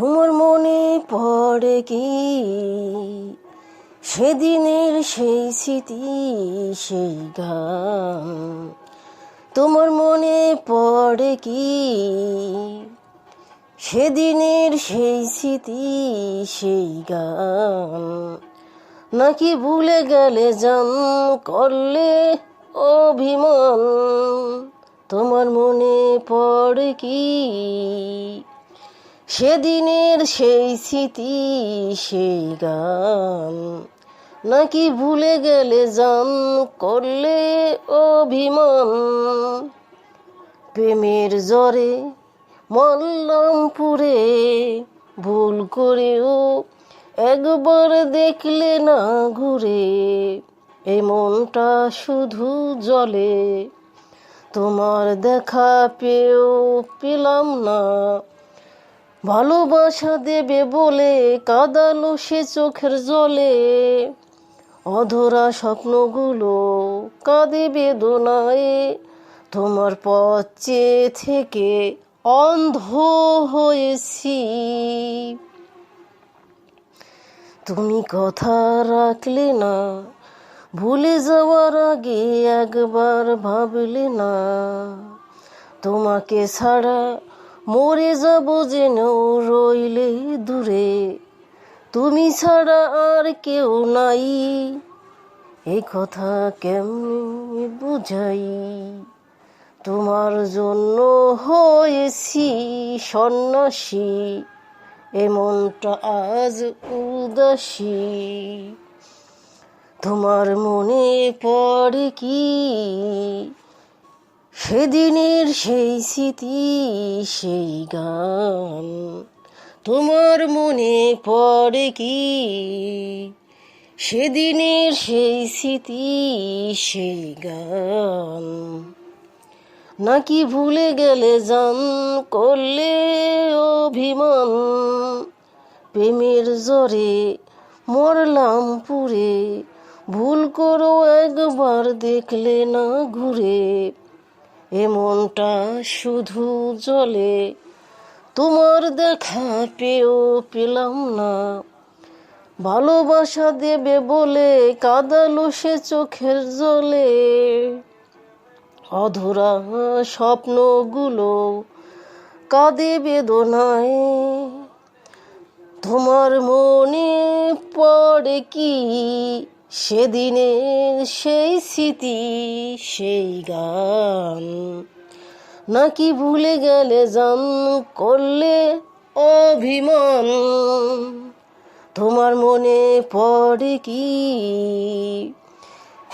তোমার মনে পড়ে কি? সেদিনের সেই স্মৃতি, সেই গান তোমার মনে পড়ে কি? সেদিনের সেই স্মৃতি, সেই গান নাকি ভুলে গেলে জান করলে অভিমান? তোমার মনে পড়ে কি? সেদিনের সেই স্মৃতি, সেই গান। নাকি ভুলে গেলে জান করলে অভিমান? প্রেমের জ্বরে মল্লামপুরে ভুল করেও একবার দেখলে না ঘুরে। এই মনটা শুধু জলে, তোমার দেখা পেয়েও পেলাম না। ভালোবাসা দেবে বলে কাদালো সে চোখের জলে। অধরা স্বপ্নগুলো কাঁদে বেদনায়। তোমার পথে থেকে অন্ধ হয়েছি। তুমি কথা রাখলে না, ভুলে যাওয়ার আগে একবার ভাবলে না। তোমাকে ছাড়া মরে যাব যেন রইলে দূরে। তুমি ছাড়া আর কেউ নাই। এই কথা কেমনি বুঝাই? তোমার জন্য হয়েছি সন্ন্যাসী। এমনটা আজ উদাসী। তোমার মনে পড়ে কি? সেদিনের সেই স্মৃতি, সেই গান, তোমার মনে পড়ে কি? সেদিনের সেই স্মৃতি, সেই গান, নাকি ভুলে গেলে জান করলে অভিমান? প্রেমের জোরে মরলাম পুরে, ভুল করো একবার দেখলে না ঘুরে। এমনটা শুধু জলে, তোমার দেখা পেয়েও পেলাম না। ভালোবাসা দেবে বলে কাদালো সে চোখের জলে। অধরা স্বপ্নগুলো কাঁদে বেদনায়। তোমার মনে পড়ে কি? সেদিনের সেই স্মৃতি, সেই গান নাকি ভুলে গেলে জান করলে অভিমান? তোমার মনে পড়ে কি?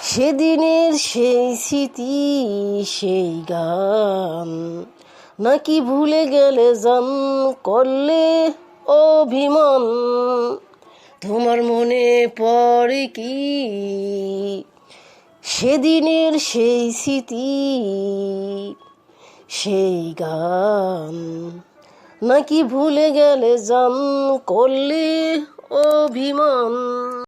সেদিনের সেই স্মৃতি, সেই গান নাকি ভুলে গেলে জান করলে অভিমান? তোমার মনে পড়ে কি? সেদিনের সেই স্মৃতি, সেই গান নাকি ভুলে গেলে জান করলে অভিমান?